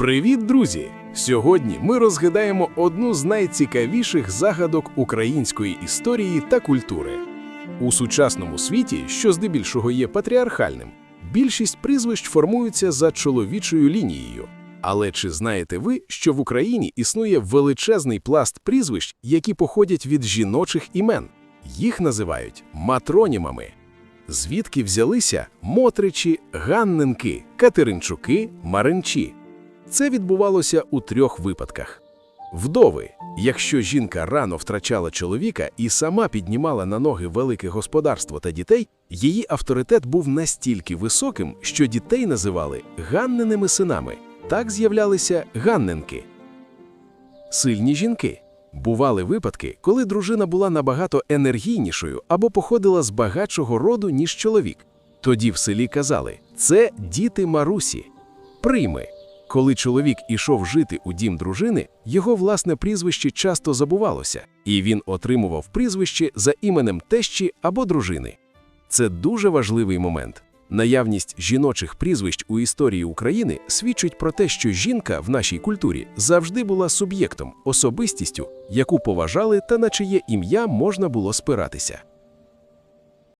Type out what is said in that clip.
Привіт, друзі! Сьогодні ми розгадаємо одну з найцікавіших загадок української історії та культури. У сучасному світі, що здебільшого є патріархальним, більшість прізвищ формуються за чоловічою лінією. Але чи знаєте ви, що в Україні існує величезний пласт прізвищ, які походять від жіночих імен? Їх називають матронімами. Звідки взялися Мотричі, Ганненки, Катеринчуки, Маринчі? Це відбувалося у трьох випадках. Вдови, якщо жінка рано втрачала чоловіка і сама піднімала на ноги велике господарство та дітей, її авторитет був настільки високим, що дітей називали Ганненими синами. Так з'являлися Ганненки. Сильні жінки. Бували випадки, коли дружина була набагато енергійнішою або походила з багатшого роду, ніж чоловік. Тоді в селі казали це діти Марусі. Прийми. Коли чоловік ішов жити у дім дружини, його власне прізвище часто забувалося, і він отримував прізвище за іменем тещі або дружини. Це дуже важливий момент. Наявність жіночих прізвищ у історії України свідчить про те, що жінка в нашій культурі завжди була суб'єктом, особистістю, яку поважали та на чиє ім'я можна було спиратися.